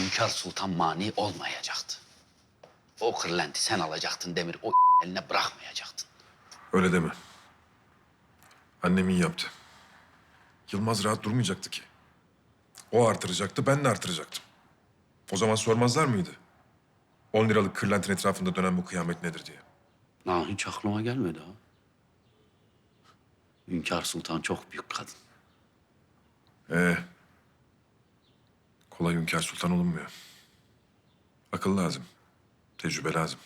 Hünkar Sultan mani olmayacaktı. O kırlenti sen alacaktın Demir. O eline bırakmayacaktın. Öyle deme. Annem iyi yaptı. Yılmaz rahat durmayacaktı ki. O artıracaktı, ben de artıracaktım. O zaman sormazlar mıydı? 10 liralık kırlentin etrafında dönen bu kıyamet nedir diye. Lan hiç aklıma gelmedi ha. Hünkar Sultan çok büyük kadın. Ee, kolay hünkâr sultan olunmuyor. Akıl lazım. Tecrübe lazım.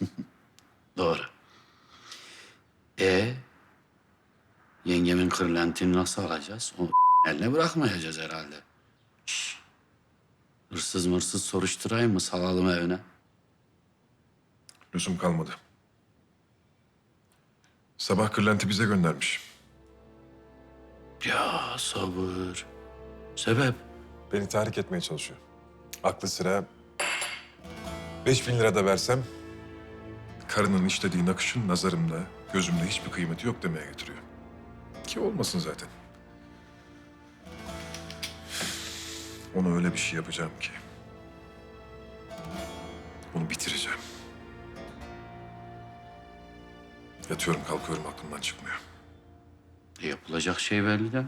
Doğru. E yengemin kırlentini nasıl alacağız? O eline bırakmayacağız herhalde. Şş. Hırsız mırsız soruşturayım mı? Salalım evine. Lüzum kalmadı. Sabah kırlenti bize göndermiş. Ya sabır. Sebep? Beni tahrik etmeye çalışıyor. Aklı sıra... Beş bin lira da versem... ...karının işlediği nakışın nazarımda, gözümde hiçbir kıymeti yok demeye getiriyor. Ki olmasın zaten. Ona öyle bir şey yapacağım ki... ...onu bitireceğim. Yatıyorum kalkıyorum aklımdan çıkmıyor. E, yapılacak şey belli değil.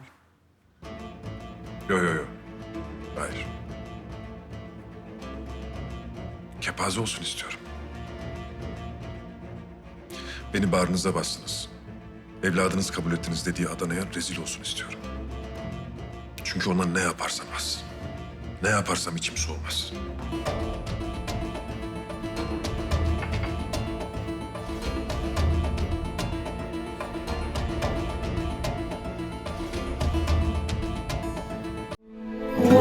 Yo yo yo. Hayır. Kepaze olsun istiyorum. Beni bağrınıza bastınız. Evladınız kabul ettiniz dediği Adana'ya rezil olsun istiyorum. Çünkü ona ne yaparsam az. Ne yaparsam içim soğumaz.